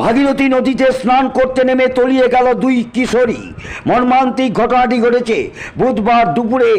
ভাগীরথী নদীতে স্নান করতে নেমে তলিয়ে গেল দুই কিশোরী। মর্মান্তিক ঘটনাটি ঘটেছে বুধবার দুপুরে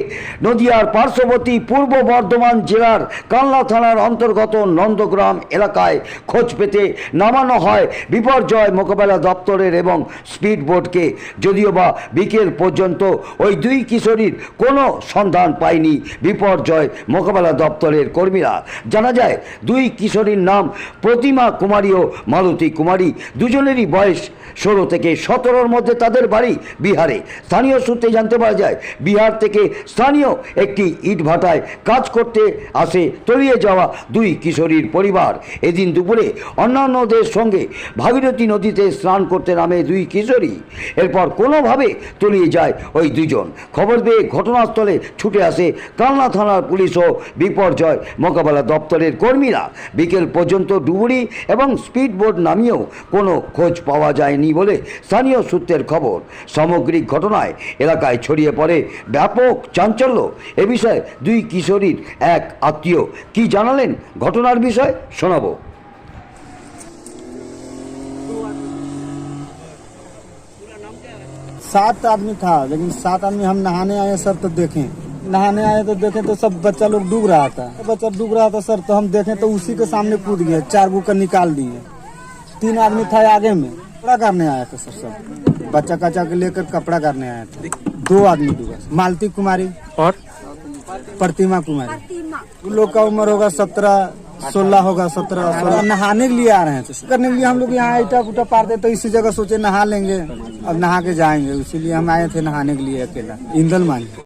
নদিয়ার পার্শ্ববর্তী পূর্ব বর্ধমান জেলার কানলা থানার অন্তর্গত নন্দগ্রাম এলাকায় খোঁজ পেতে নামানো হয় বিপর্যয় মোকাবেলা দপ্তরের এবং স্পিড বোটকে। যদিও বা বিকেল পর্যন্ত ওই দুই কিশোরীর কোনো সন্ধান পায়নি বিপর্যয় মোকাবেলা দপ্তরের কর্মীরা। জানা যায়, দুই কিশোরীর নাম প্রতিমা কুমারী ও মালতী কুমারী। দুজনেরই বয়স ষোলো থেকে সতেরোর মধ্যে তাদের বাড়ি বিহারে। স্থানীয় সূত্রে জানতে পারা যায়, বিহার থেকে স্থানীয় একটি ইটভাটায় কাজ করতে আসে তলিয়ে যাওয়া দুই কিশোরীর পরিবার। এদিন দুপুরে অন্যান্যদের সঙ্গে ভাগীরথী নদীতে স্নান করতে নামে দুই কিশোরী। এরপর কোনোভাবে তলিয়ে যায় ওই দুজন। খবর পেয়ে ঘটনাস্থলে ছুটে আসে কালনা থানার পুলিশ ও বিপর্যয় মোকাবেলা দপ্তরের কর্মীরা। বিকেল পর্যন্ত ডুবুরি এবং স্পিড বোট নামিয়েও কোনো খোঁজ পাওয়া যায়নি। বলে স্থানীয় সূত্রের খবর সামগ্রিক ঘটনায় এলাকায় ছড়িয়ে পড়ে ব্যাপক চাঞ্চল্য এ বিষয়ে দুই কিশোরীর এক আত্মীয় কি জানালেন ঘটনার বিষয় শোনাবো सात आदमी था लेकिन सात आदमी हम नहाने आए सर तो देखें नहाने आए तो देखें तो सब बच्चा लोग डूब रहा था बच्चा डूब रहा था सर तो हम देखें तो उसी के सामने कूद गए चार बुकर निकाल दिए तीन आदमी था आगे में कपड़ा करने आया था सर सब। बच्चा कच्चा के लेकर कपड़ा करने आया था। दो आदमी डूबा मालती कुमारी और? प्रतिमा कुमारी। उन लोग का उम्र होगा सत्रह सोलह होगा सत्रह सोलह। नहाने के लिए आ रहे हैं तो करने के लिए हम लोग यहाँ ईटा उटा पार दे तो इसी जगह सोचे नहा लेंगे। अब नहा के जाएँगे इसीलिए हम आए थे नहाने के लिए अकेला। इंदल मान